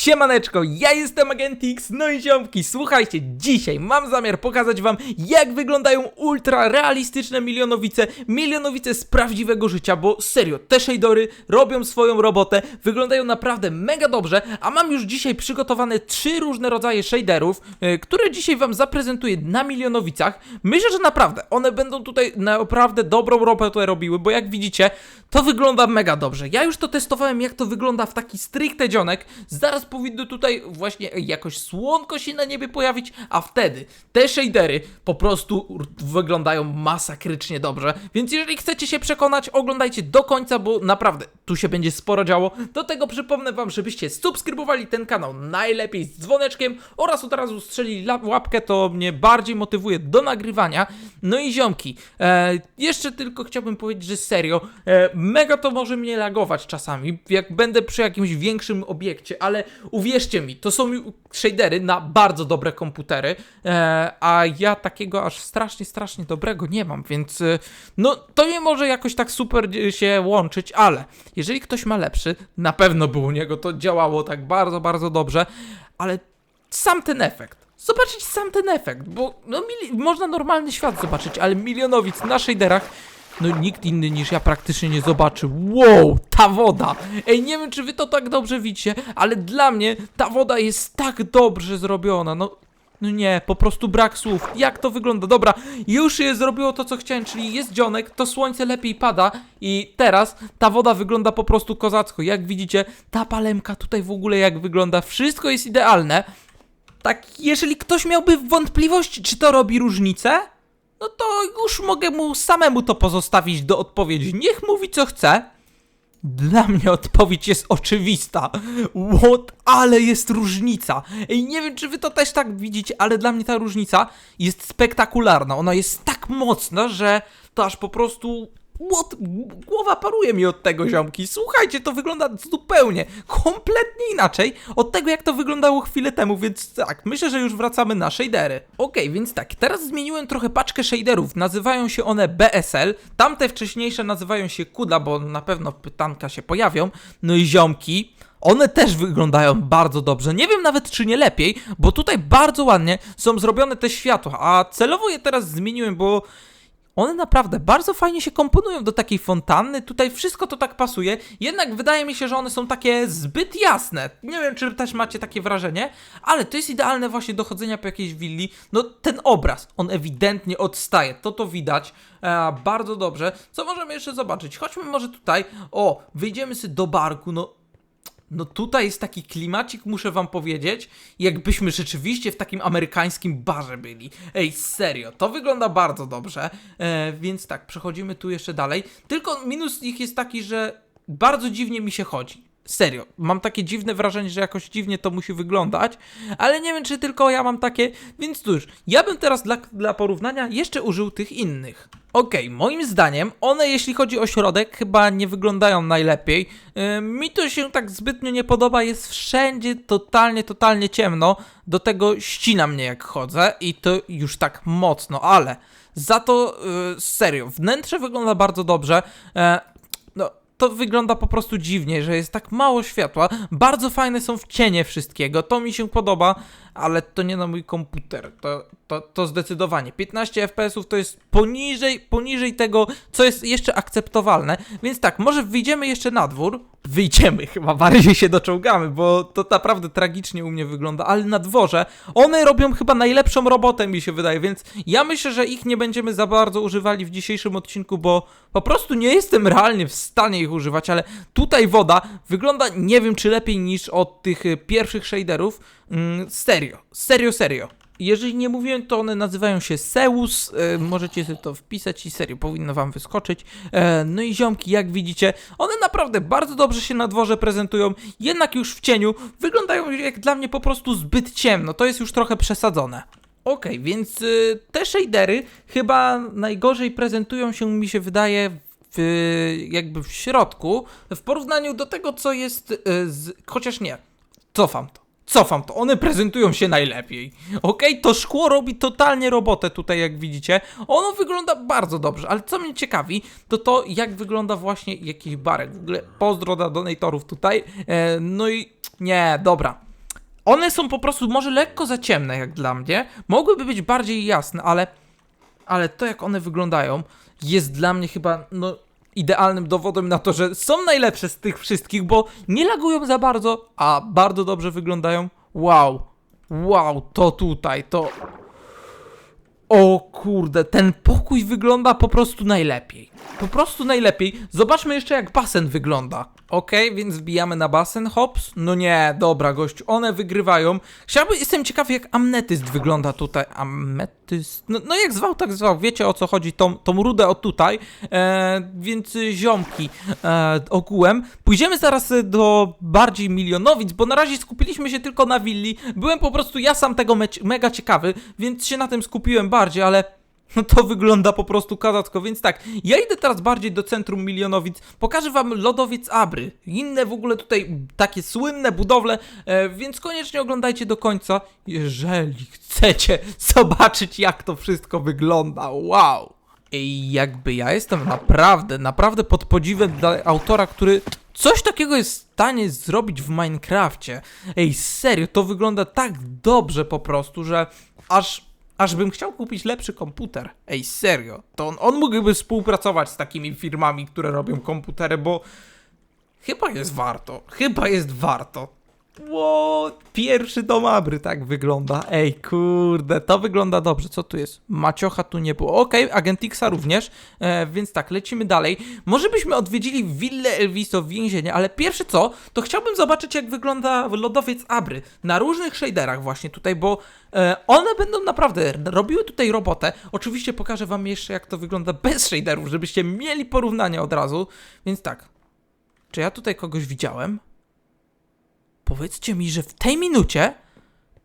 Siemaneczko, ja jestem Agent X, no i ziomki, słuchajcie, dzisiaj mam zamiar pokazać wam, jak wyglądają ultra realistyczne milionowice, milionowice z prawdziwego życia, bo serio, te shadery robią swoją robotę, wyglądają naprawdę mega dobrze, a mam już dzisiaj przygotowane trzy różne rodzaje shaderów, e, które dzisiaj wam zaprezentuję na milionowicach. Myślę, że naprawdę, one będą tutaj naprawdę dobrą robotę robiły, bo jak widzicie, to wygląda mega dobrze. Ja już to testowałem, jak to wygląda w taki stricte dzionek, zaraz powinno tutaj właśnie jakoś słonko się na niebie pojawić, a wtedy te shadery po prostu wyglądają masakrycznie dobrze. Więc jeżeli chcecie się przekonać, oglądajcie do końca, bo naprawdę tu się będzie sporo działo. Do tego przypomnę wam, żebyście subskrybowali ten kanał najlepiej z dzwoneczkiem oraz od razu strzelili łapkę, to mnie bardziej motywuje do nagrywania. No i ziomki, e, jeszcze tylko chciałbym powiedzieć, że serio, e, mega to może mnie lagować czasami, jak będę przy jakimś większym obiekcie, ale uwierzcie mi, to są shadery na bardzo dobre komputery, e, a ja takiego aż strasznie, strasznie dobrego nie mam, więc e, no to nie może jakoś tak super e, się łączyć, ale jeżeli ktoś ma lepszy, na pewno by u niego to działało tak bardzo, bardzo dobrze, ale sam ten efekt. Zobaczyć sam ten efekt, bo no, można normalny świat zobaczyć, ale milionowic na shaderach no nikt inny niż ja praktycznie nie zobaczy. Wow, ta woda! Ej, nie wiem czy wy to tak dobrze widzicie, ale dla mnie ta woda jest tak dobrze zrobiona, no... No nie, po prostu brak słów. Jak to wygląda? Dobra, już je zrobiło to, co chciałem, czyli jest dzionek, to słońce lepiej pada i teraz ta woda wygląda po prostu kozacko. Jak widzicie, ta palemka tutaj w ogóle jak wygląda, wszystko jest idealne. Tak, jeżeli ktoś miałby wątpliwości, czy to robi różnicę, no to już mogę mu samemu to pozostawić do odpowiedzi. Niech mówi co chce. Dla mnie odpowiedź jest oczywista. What? Ale jest różnica. Ej, nie wiem, czy wy to też tak widzicie, ale dla mnie ta różnica jest spektakularna. Ona jest tak mocna, że to aż po prostu. What? Głowa paruje mi od tego, ziomki. Słuchajcie, to wygląda zupełnie, kompletnie inaczej od tego, jak to wyglądało chwilę temu, więc tak, myślę, że już wracamy na shadery. Okej, więc tak, teraz zmieniłem trochę paczkę shaderów. Nazywają się one BSL. Tamte wcześniejsze nazywają się CUDA, bo na pewno pytanka się pojawią. No i ziomki. One też wyglądają bardzo dobrze. Nie wiem nawet, czy nie lepiej, bo tutaj bardzo ładnie są zrobione te światła, a celowo je teraz zmieniłem, bo one naprawdę bardzo fajnie się komponują do takiej fontanny. Tutaj wszystko to tak pasuje. Jednak wydaje mi się, że one są takie zbyt jasne. Nie wiem, czy też macie takie wrażenie, ale to jest idealne właśnie do chodzenia po jakiejś willi. No ten obraz, on ewidentnie odstaje. To to widać e, bardzo dobrze. Co możemy jeszcze zobaczyć? Chodźmy może tutaj. O, wyjdziemy sobie do barku. No no tutaj jest taki klimacik, muszę wam powiedzieć, jakbyśmy rzeczywiście w takim amerykańskim barze byli. Ej, serio, to wygląda bardzo dobrze. E, więc tak, przechodzimy tu jeszcze dalej. Tylko minus ich jest taki, że bardzo dziwnie mi się chodzi. Serio, mam takie dziwne wrażenie, że jakoś dziwnie to musi wyglądać, ale nie wiem, czy tylko ja mam takie, więc cóż, ja bym teraz dla, dla porównania jeszcze użył tych innych. Okej, moim zdaniem one, jeśli chodzi o środek, chyba nie wyglądają najlepiej. Yy, mi to się tak zbytnio nie podoba, jest wszędzie totalnie, totalnie ciemno. Do tego ścina mnie jak chodzę i to już tak mocno, ale za to yy, serio, wnętrze wygląda bardzo dobrze. No, to wygląda po prostu dziwnie, że jest tak mało światła. Bardzo fajne są w cienie wszystkiego, to mi się podoba, ale to nie na mój komputer. To, to, to zdecydowanie. 15 FPS-ów to jest poniżej, poniżej tego, co jest jeszcze akceptowalne. Więc tak, może wyjdziemy jeszcze na dwór. Wyjdziemy, chyba bardziej się doczołgamy, bo to naprawdę tragicznie u mnie wygląda, ale na dworze one robią chyba najlepszą robotę, mi się wydaje, więc ja myślę, że ich nie będziemy za bardzo używali w dzisiejszym odcinku, bo po prostu nie jestem realnie w stanie ich używać, ale tutaj woda wygląda nie wiem czy lepiej niż od tych y, pierwszych shaderów. Mm, serio, serio, serio. Jeżeli nie mówiłem, to one nazywają się Seus. E, możecie sobie to wpisać i serio, powinno wam wyskoczyć. E, no i ziomki, jak widzicie, one naprawdę bardzo dobrze się na dworze prezentują, jednak już w cieniu wyglądają jak dla mnie po prostu zbyt ciemno. To jest już trochę przesadzone. Okej, więc y, te shadery chyba najgorzej prezentują się, mi się wydaje, w, jakby w środku, w porównaniu do tego, co jest y, z... Chociaż nie, cofam to. Cofam to, one prezentują się najlepiej. Okej, to szkło robi totalnie robotę tutaj, jak widzicie. Ono wygląda bardzo dobrze, ale co mnie ciekawi, to to, jak wygląda właśnie jakiś barek. W ogóle pozdro dla donatorów tutaj. E, no i nie, dobra. one są po prostu może lekko za ciemne jak dla mnie. Mogłyby być bardziej jasne, ale ale to jak one wyglądają jest dla mnie chyba no idealnym dowodem na to, że są najlepsze z tych wszystkich, bo nie lagują za bardzo, a bardzo dobrze wyglądają. Wow. Wow, to tutaj, to o kurde, ten pokój wygląda po prostu najlepiej. Po prostu najlepiej. Zobaczmy jeszcze jak basen wygląda. Okej, więc wbijamy na basen, hops. No nie, dobra gościu, one wygrywają. Chciałbym, jestem ciekawy jak amnetyst wygląda tutaj. Ametyst, no, no jak zwał, tak zwał. Wiecie o co chodzi, tą, tą rudę od tutaj. E, więc ziomki e, ogółem. Pójdziemy zaraz y, do bardziej milionowic, bo na razie skupiliśmy się tylko na willi. Byłem po prostu ja sam tego mega ciekawy, więc się na tym skupiłem bardziej, ale no to wygląda po prostu kazacko, więc tak, ja idę teraz bardziej do centrum milionowic, pokażę wam lodowiec Abry, inne w ogóle tutaj takie słynne budowle, e, więc koniecznie oglądajcie do końca, jeżeli chcecie zobaczyć jak to wszystko wygląda, wow! I jakby ja jestem naprawdę, naprawdę pod podziwem dla autora, który coś takiego jest w stanie zrobić w Minecrafcie. Ej, serio, to wygląda tak dobrze po prostu, że aż aż bym chciał kupić lepszy komputer. Ej, serio. To on, on mógłby współpracować z takimi firmami, które robią komputery, bo chyba jest warto. Chyba jest warto. Ło, pierwszy dom Abry tak wygląda. Ej, kurde, to wygląda dobrze. Co tu jest? Maciocha tu nie było. Okej, Agentixa również, e, więc tak, lecimy dalej. Może byśmy odwiedzili willę Elviso w więzienie, ale pierwsze co, to chciałbym zobaczyć jak wygląda lodowiec Abry na różnych shaderach właśnie tutaj, bo e, one będą naprawdę robiły tutaj robotę. Oczywiście pokażę wam jeszcze jak to wygląda bez shaderów, żebyście mieli porównanie od razu. Więc tak, czy ja tutaj kogoś widziałem? Powiedzcie mi, że w tej minucie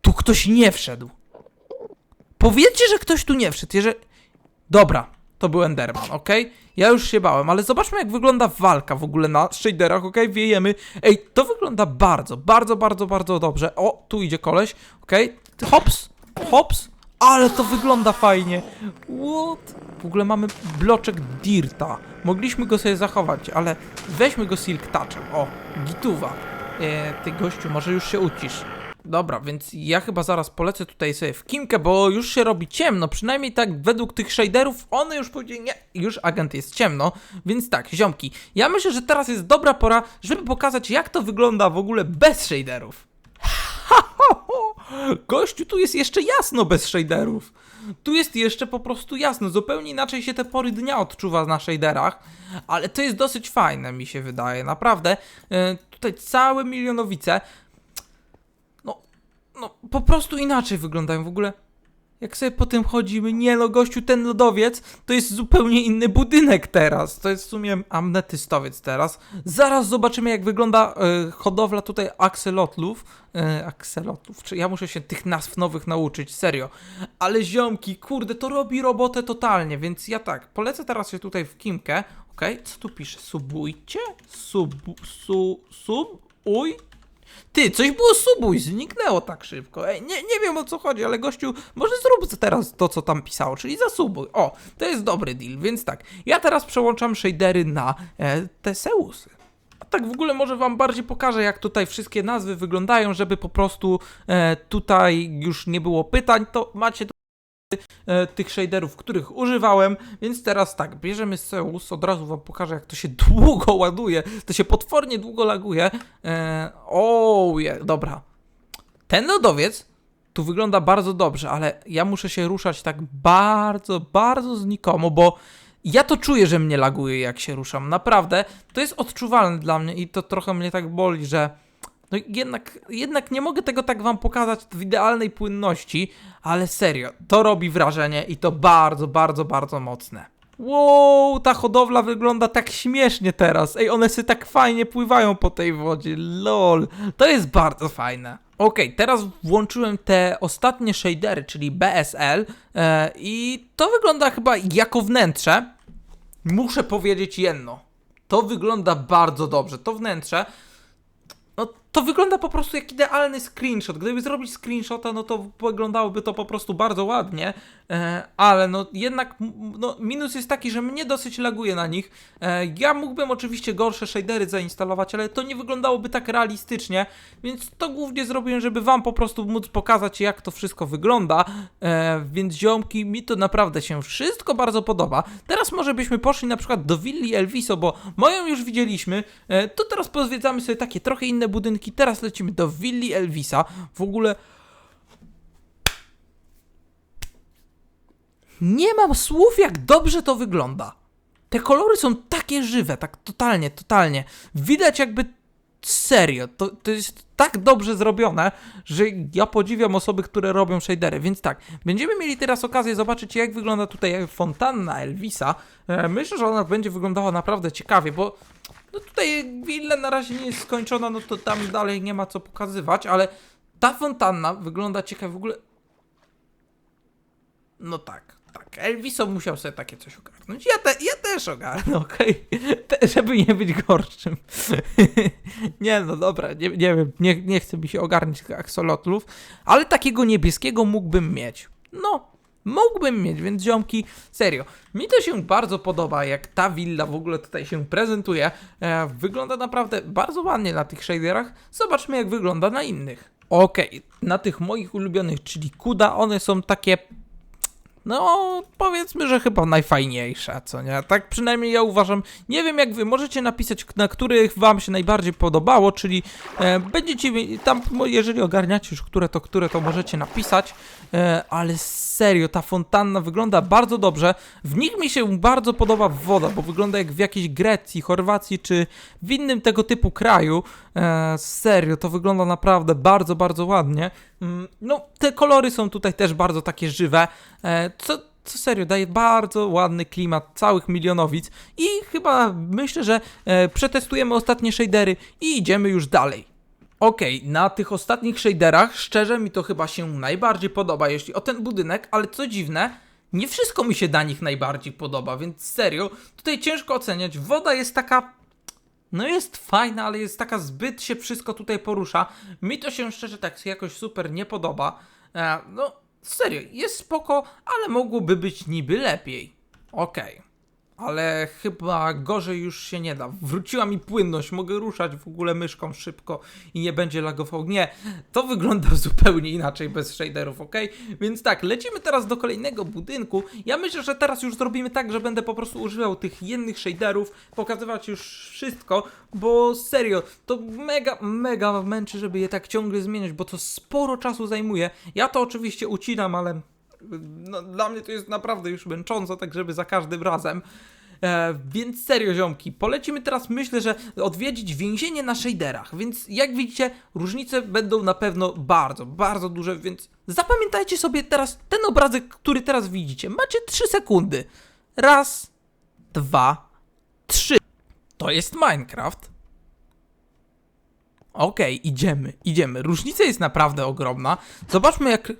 tu ktoś nie wszedł. Powiedzcie, że ktoś tu nie wszedł. Jeżeli... Dobra, to był Enderman, ok? Ja już się bałem, ale zobaczmy jak wygląda walka w ogóle na shaderach, ok? Wiejemy. Ej, to wygląda bardzo, bardzo, bardzo, bardzo dobrze. O, tu idzie koleś, ok? Hops, hops. Ale to wygląda fajnie. What? W ogóle mamy bloczek Dirta. Mogliśmy go sobie zachować, ale weźmy go Silk Touchem. O, gituwa. E, ty gościu, może już się ucisz. Dobra, więc ja chyba zaraz polecę tutaj sobie w kimkę, bo już się robi ciemno, przynajmniej tak według tych shaderów, one już powiedzieli, nie, już agent jest ciemno, więc tak, ziomki, ja myślę, że teraz jest dobra pora, żeby pokazać jak to wygląda w ogóle bez shaderów. Gościu, tu jest jeszcze jasno bez shaderów. Tu jest jeszcze po prostu jasno. Zupełnie inaczej się te pory dnia odczuwa na shaderach, ale to jest dosyć fajne, mi się wydaje. Naprawdę. Tutaj całe milionowice. No, no, po prostu inaczej wyglądają w ogóle. Jak sobie po tym chodzimy, nie no, gościu, ten lodowiec to jest zupełnie inny budynek teraz. To jest w sumie amnetystowiec teraz. Zaraz zobaczymy, jak wygląda e, hodowla tutaj akselotlów. E, akselotlów, czy ja muszę się tych nazw nowych nauczyć, serio. Ale ziomki, kurde, to robi robotę totalnie, więc ja tak, polecę teraz się tutaj w kimkę. Okej, co tu pisze? Subujcie? Sub, su, sub, uj, ty, coś było subuj, zniknęło tak szybko. Ej, nie, nie wiem o co chodzi, ale gościu, może zrób teraz to, co tam pisało, czyli zasubuj. O, to jest dobry deal, więc tak. Ja teraz przełączam shadery na e, te Seusy. A tak w ogóle może wam bardziej pokażę, jak tutaj wszystkie nazwy wyglądają, żeby po prostu e, tutaj już nie było pytań, to macie tych shaderów, których używałem, więc teraz tak, bierzemy Zeus, od razu wam pokażę jak to się długo ładuje, to się potwornie długo laguje. E, o, je, dobra. Ten lodowiec tu wygląda bardzo dobrze, ale ja muszę się ruszać tak bardzo, bardzo znikomo, bo ja to czuję, że mnie laguje jak się ruszam. Naprawdę, to jest odczuwalne dla mnie i to trochę mnie tak boli, że no jednak, jednak nie mogę tego tak wam pokazać w idealnej płynności, ale serio, to robi wrażenie i to bardzo, bardzo, bardzo mocne. Wow, ta hodowla wygląda tak śmiesznie teraz. Ej, one sobie tak fajnie pływają po tej wodzie. Lol, to jest bardzo fajne. Okej, teraz włączyłem te ostatnie shadery, czyli BSL e, i to wygląda chyba jako wnętrze. Muszę powiedzieć jedno. To wygląda bardzo dobrze. To wnętrze to wygląda po prostu jak idealny screenshot. Gdyby zrobić screenshota, no to wyglądałoby to po prostu bardzo ładnie, e, ale no jednak no, minus jest taki, że mnie dosyć laguje na nich. E, ja mógłbym oczywiście gorsze shadery zainstalować, ale to nie wyglądałoby tak realistycznie, więc to głównie zrobiłem, żeby wam po prostu móc pokazać, jak to wszystko wygląda. E, więc ziomki, mi to naprawdę się wszystko bardzo podoba. Teraz może byśmy poszli na przykład do willi Elviso, bo moją już widzieliśmy. To teraz pozwiedzamy sobie takie trochę inne budynki. Teraz lecimy do willi Elvisa. W ogóle nie mam słów, jak dobrze to wygląda. Te kolory są takie żywe, tak totalnie, totalnie. Widać jakby serio, to, to jest tak dobrze zrobione, że ja podziwiam osoby, które robią shadery, więc tak, będziemy mieli teraz okazję zobaczyć jak wygląda tutaj fontanna Elvisa. E, myślę, że ona będzie wyglądała naprawdę ciekawie, bo no tutaj willa na razie nie jest skończona, no to tam dalej nie ma co pokazywać, ale ta fontanna wygląda ciekawie w ogóle. No tak, tak. Elviso musiał sobie takie coś ogarnąć. Ja, te, ja też ogarnę, okej? Te- Żeby nie być gorszym. nie, no dobra, nie, nie wiem, nie, nie chcę mi się ogarniać tych axolotlów, ale takiego niebieskiego mógłbym mieć. No, mógłbym mieć, więc ziomki, serio, mi to się bardzo podoba, jak ta willa w ogóle tutaj się prezentuje. E, wygląda naprawdę bardzo ładnie na tych shaderach. Zobaczmy, jak wygląda na innych. Okej, na tych moich ulubionych, czyli Kuda, one są takie no, powiedzmy, że chyba najfajniejsza, co nie? Tak przynajmniej ja uważam. Nie wiem jak wy, możecie napisać, na których wam się najbardziej podobało, czyli e, będziecie tam, jeżeli ogarniacie już które to, które to możecie napisać, e, ale serio, ta fontanna wygląda bardzo dobrze. W nich mi się bardzo podoba woda, bo wygląda jak w jakiejś Grecji, Chorwacji, czy w innym tego typu kraju. E, serio, to wygląda naprawdę bardzo, bardzo ładnie. Mm, No, te kolory są tutaj też bardzo takie żywe, e, co, co serio daje bardzo ładny klimat całych milionowic i chyba myślę, że e, przetestujemy ostatnie shadery i idziemy już dalej. Okej, na tych ostatnich shaderach szczerze mi to chyba się najbardziej podoba, jeśli o ten budynek, ale co dziwne, nie wszystko mi się na nich najbardziej podoba, więc serio, tutaj ciężko oceniać. Woda jest taka no jest fajna, ale jest taka zbyt się wszystko tutaj porusza. Mi to się szczerze tak jakoś super nie podoba. E, no serio, jest spoko, ale mogłoby być niby lepiej. Okej. Ale chyba gorzej już się nie da. Wróciła mi płynność, mogę ruszać w ogóle myszką szybko i nie będzie lagował. Nie, to wygląda zupełnie inaczej bez shaderów, ok? Więc tak, lecimy teraz do kolejnego budynku. Ja myślę, że teraz już zrobimy tak, że będę po prostu używał tych jednych shaderów, pokazywać już wszystko, bo serio, to mega, mega męczy, żeby je tak ciągle zmieniać, bo to sporo czasu zajmuje. Ja to oczywiście ucinam, ale no, dla mnie to jest naprawdę już męczące, tak żeby za każdym razem. E, więc serio, ziomki, polecimy teraz, myślę, że odwiedzić więzienie na shaderach, więc jak widzicie, różnice będą na pewno bardzo, bardzo duże, więc zapamiętajcie sobie teraz ten obrazek, który teraz widzicie. Macie 3 sekundy. Raz, dwa, trzy. To jest Minecraft. Okej, idziemy, idziemy. Różnica jest naprawdę ogromna. Zobaczmy jak...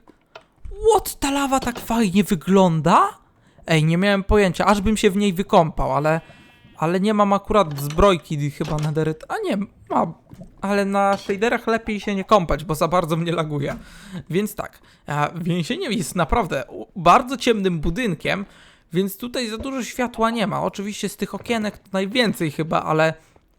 What? Ta lawa tak fajnie wygląda? Ej, nie miałem pojęcia, aż bym się w niej wykąpał, ale... Ale nie mam akurat zbrojki chyba na deret... A nie, mam. Ale na shaderach lepiej się nie kąpać, bo za bardzo mnie laguje. Więc tak, a więzienie jest naprawdę bardzo ciemnym budynkiem, więc tutaj za dużo światła nie ma. Oczywiście z tych okienek najwięcej chyba, ale...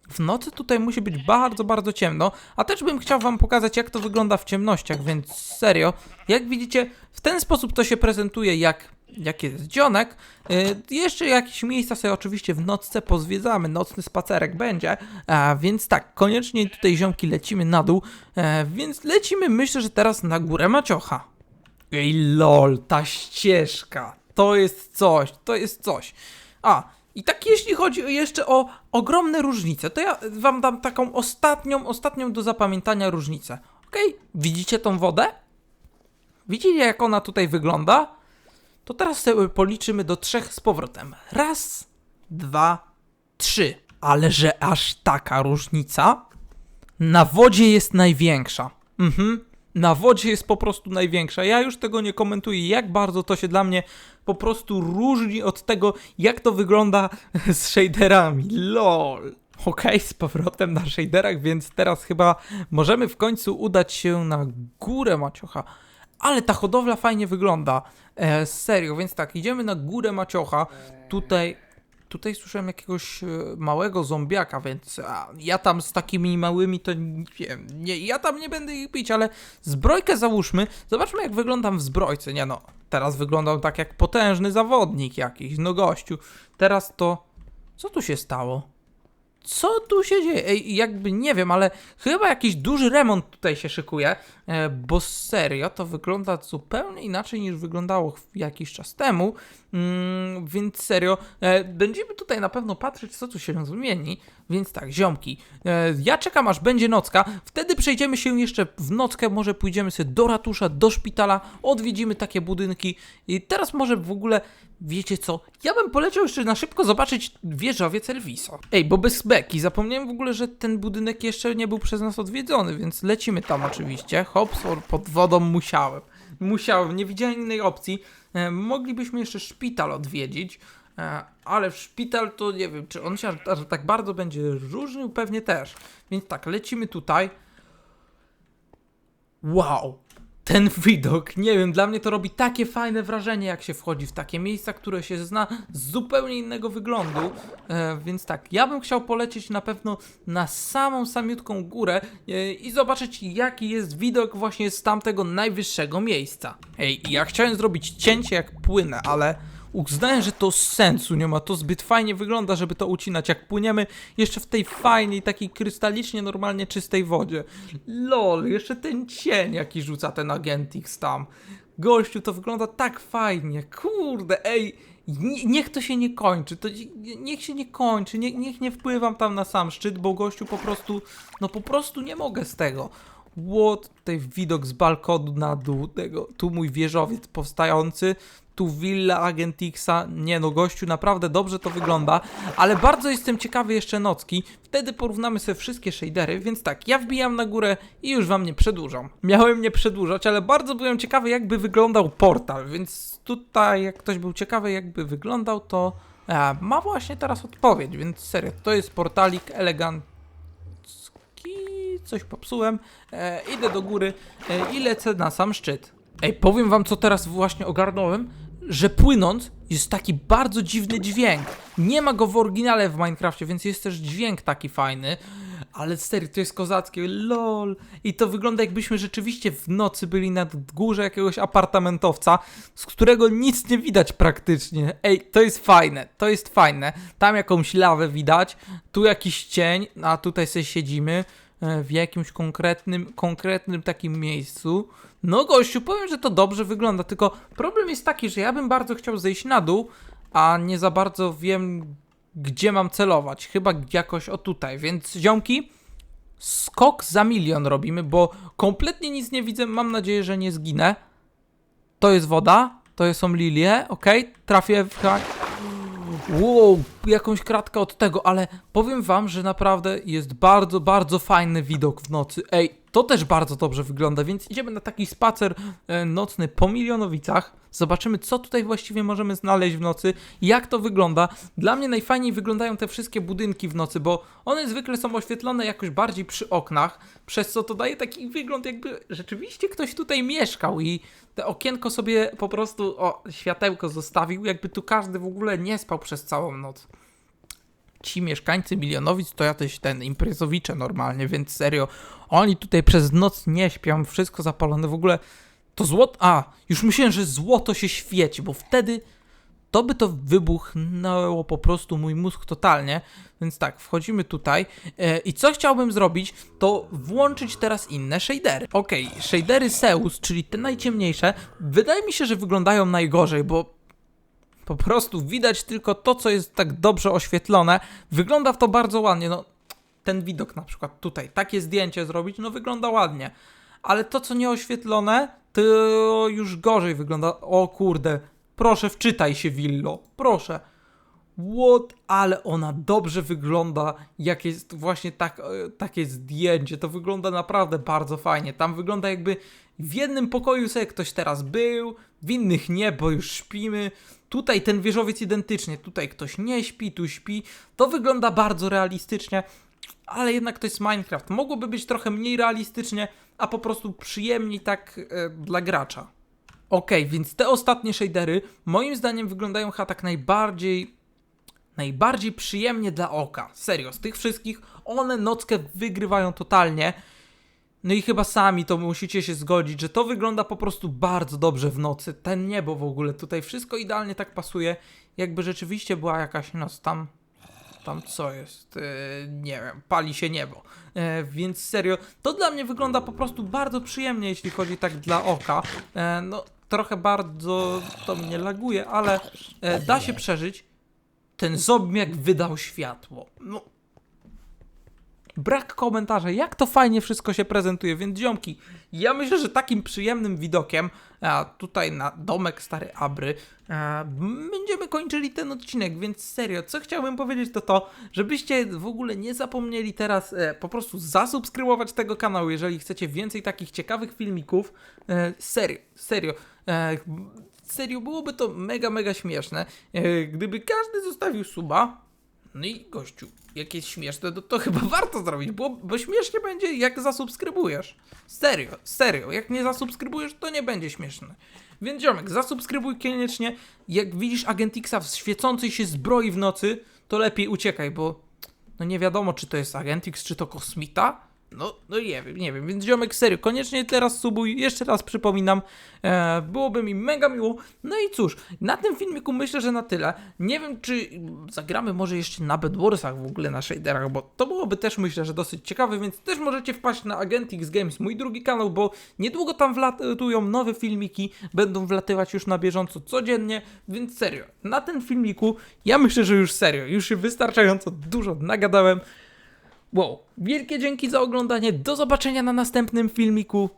W nocy tutaj musi być bardzo, bardzo ciemno, a też bym chciał wam pokazać jak to wygląda w ciemnościach, więc serio, jak widzicie, w ten sposób to się prezentuje jak, jak jest dzionek. Yy, jeszcze jakieś miejsca sobie oczywiście w nocce pozwiedzamy, nocny spacerek będzie, a, więc tak, koniecznie tutaj ziomki lecimy na dół, e, więc lecimy myślę, że teraz na górę Maciocha. Ej lol, ta ścieżka, to jest coś, to jest coś. A, i tak jeśli chodzi jeszcze o ogromne różnice, to ja wam dam taką ostatnią, ostatnią do zapamiętania różnicę. Okej, widzicie tą wodę? Widzicie jak ona tutaj wygląda? To teraz sobie policzymy do trzech z powrotem. Raz, dwa, trzy. Ale że aż taka różnica? Na wodzie jest największa. Mhm. Na wodzie jest po prostu największa. Ja już tego nie komentuję, jak bardzo to się dla mnie po prostu różni od tego, jak to wygląda z shaderami. LOL. Okej, z powrotem na shaderach, więc teraz chyba możemy w końcu udać się na górę Maciocha. Ale ta hodowla fajnie wygląda. E, serio, więc tak, idziemy na górę Maciocha. Tutaj, tutaj słyszałem jakiegoś e, małego zombiaka, więc ja tam z takimi małymi to nie wiem, nie, ja tam nie będę ich bić, ale zbrojkę załóżmy. Zobaczmy jak wyglądam w zbrojce. Nie no, teraz wyglądam tak jak potężny zawodnik jakiś, no gościu. Teraz to... Co tu się stało? Co tu się dzieje? Ej, jakby nie wiem, ale chyba jakiś duży remont tutaj się szykuje, e, bo serio to wygląda zupełnie inaczej niż wyglądało jakiś czas temu, mm, więc serio e, będziemy tutaj na pewno patrzeć, co tu się zmieni, więc tak, ziomki, e, ja czekam aż będzie nocka, wtedy przejdziemy się jeszcze w nockę, może pójdziemy sobie do ratusza, do szpitala, odwiedzimy takie budynki i teraz może w ogóle Wiecie co? Ja bym poleciał jeszcze na szybko zobaczyć wieżowiec Elviso. Ej, bo bez beki, zapomniałem w ogóle, że ten budynek jeszcze nie był przez nas odwiedzony, więc lecimy tam oczywiście. Hops, pod wodą musiałem. Musiałem, nie widziałem innej opcji. E, moglibyśmy jeszcze szpital odwiedzić, ale w szpital to nie wiem, czy on się aż tak bardzo będzie różnił, pewnie też. Więc tak, lecimy tutaj. Wow! Ten widok, nie wiem, dla mnie to robi takie fajne wrażenie, jak się wchodzi w takie miejsca, które się zna z zupełnie innego wyglądu. E, więc tak, ja bym chciał polecieć na pewno na samą samiutką górę e, i zobaczyć, jaki jest widok właśnie z tamtego najwyższego miejsca. Ej, ja chciałem zrobić cięcie jak płynę, ale uznałem, że to sensu nie ma, to zbyt fajnie wygląda, żeby to ucinać, jak płyniemy jeszcze w tej fajnej, takiej krystalicznie normalnie czystej wodzie. Lol, jeszcze ten cień jaki rzuca ten Agentix tam. Gościu, to wygląda tak fajnie, kurde, ej, nie, niech to się nie kończy, to nie- niech się nie kończy, nie, niech nie wpływam tam na sam szczyt, bo gościu po prostu, no po prostu nie mogę z tego. What, tutaj widok z balkonu na dół tego, tu mój wieżowiec powstający, tu willa Agentixa, nie no gościu, naprawdę dobrze to wygląda, ale bardzo jestem ciekawy jeszcze nocki, wtedy porównamy sobie wszystkie shadery, więc tak, ja wbijam na górę i już wam nie przedłużam. Miałem nie przedłużać, ale bardzo byłem ciekawy jakby wyglądał portal, więc tutaj jak ktoś był ciekawy jakby wyglądał, to e, ma właśnie teraz odpowiedź, więc serio, to jest portalik elegancki, coś popsułem, e, idę do góry e, i lecę na sam szczyt. Ej, powiem wam co teraz właśnie ogarnąłem, że płynąc jest taki bardzo dziwny dźwięk. Nie ma go w oryginale w Minecrafcie, więc jest też dźwięk taki fajny. Ale serio, to jest kozackie, lol. I to wygląda jakbyśmy rzeczywiście w nocy byli na górze jakiegoś apartamentowca, z którego nic nie widać praktycznie. Ej, to jest fajne, to jest fajne. Tam jakąś lawę widać, tu jakiś cień, a tutaj sobie siedzimy w jakimś konkretnym, konkretnym takim miejscu. No gościu, powiem, że to dobrze wygląda, tylko problem jest taki, że ja bym bardzo chciał zejść na dół, a nie za bardzo wiem, gdzie mam celować. Chyba jakoś o tutaj, więc ziomki, skok za milion robimy, bo kompletnie nic nie widzę, mam nadzieję, że nie zginę. To jest woda, to są lilie, ok, trafię w... Wow, jakąś kratkę od tego, ale powiem wam, że naprawdę jest bardzo, bardzo fajny widok w nocy. Ej, to też bardzo dobrze wygląda, więc idziemy na taki spacer e, nocny po Milionowicach. Zobaczymy, co tutaj właściwie możemy znaleźć w nocy, jak to wygląda. Dla mnie najfajniej wyglądają te wszystkie budynki w nocy, bo one zwykle są oświetlone jakoś bardziej przy oknach, przez co to daje taki wygląd, jakby rzeczywiście ktoś tutaj mieszkał i te okienko sobie po prostu, o, światełko zostawił, jakby tu każdy w ogóle nie spał przez całą noc ci mieszkańcy Milionowic to jacyś ten imprezowicze normalnie, więc serio, oni tutaj przez noc nie śpią, wszystko zapalone, w ogóle to złoto, a, już myślałem, że złoto się świeci, bo wtedy to by to wybuchnęło po prostu mój mózg totalnie, więc tak, wchodzimy tutaj e, i co chciałbym zrobić, to włączyć teraz inne shadery. Okej, shadery Zeus, czyli te najciemniejsze, wydaje mi się, że wyglądają najgorzej, bo po prostu widać tylko to, co jest tak dobrze oświetlone. Wygląda w to bardzo ładnie. No, ten widok na przykład tutaj, takie zdjęcie zrobić, no wygląda ładnie. Ale to, co nie oświetlone, to już gorzej wygląda. O kurde, proszę, wczytaj się, Willo. Proszę. What? Ale ona dobrze wygląda, jak jest właśnie tak, e, takie zdjęcie. To wygląda naprawdę bardzo fajnie. Tam wygląda jakby w jednym pokoju sobie ktoś teraz był, w innych nie, bo już śpimy. Tutaj ten wieżowiec identycznie, tutaj ktoś nie śpi, tu śpi. To wygląda bardzo realistycznie, ale jednak to jest Minecraft. Mogłoby być trochę mniej realistycznie, a po prostu przyjemniej tak e, dla gracza. Okej, więc te ostatnie shadery moim zdaniem wyglądają chyba tak najbardziej najbardziej przyjemnie dla oka. Serio, z tych wszystkich one nockę wygrywają totalnie. No i chyba sami to musicie się zgodzić, że to wygląda po prostu bardzo dobrze w nocy. Ten niebo w ogóle, tutaj wszystko idealnie tak pasuje. Jakby rzeczywiście była jakaś noc tam. Tam co jest? E, nie wiem, pali się niebo. E, więc serio, to dla mnie wygląda po prostu bardzo przyjemnie, jeśli chodzi tak dla oka. E, no, trochę bardzo to mnie laguje, ale e, da się przeżyć. Ten zobmiak wydał światło. No. Brak komentarza, jak to fajnie wszystko się prezentuje, więc ziomki, ja myślę, że takim przyjemnym widokiem, a tutaj na domek stary Abry, a, będziemy kończyli ten odcinek, więc serio, co chciałbym powiedzieć to to, żebyście w ogóle nie zapomnieli teraz e, po prostu zasubskrybować tego kanału, jeżeli chcecie więcej takich ciekawych filmików, e, serio, serio, e, serio, byłoby to mega, mega śmieszne, e, gdyby każdy zostawił suba, no i gościu, jak jest śmieszne, to, to chyba warto zrobić, bo, bo śmiesznie będzie jak zasubskrybujesz. Serio, serio, jak nie zasubskrybujesz, to nie będzie śmieszne. Więc ziomek, zasubskrybuj koniecznie. Jak widzisz Agentixa w świecącej się zbroi w nocy, to lepiej uciekaj, bo no nie wiadomo, czy to jest Agentix, czy to kosmita. No, no nie wiem, nie wiem, więc ziomek, serio, koniecznie teraz subuj, jeszcze raz przypominam, e, byłoby mi mega miło. No i cóż, na tym filmiku myślę, że na tyle. Nie wiem, czy zagramy może jeszcze na Bedwarsach w ogóle na shaderach, bo to byłoby też myślę, że dosyć ciekawe, więc też możecie wpaść na Agentix Games, mój drugi kanał, bo niedługo tam wlatują nowe filmiki, będą wlatywać już na bieżąco codziennie, więc serio, na tym filmiku ja myślę, że już serio, już się wystarczająco dużo nagadałem. Wow, wielkie dzięki za oglądanie, do zobaczenia na następnym filmiku.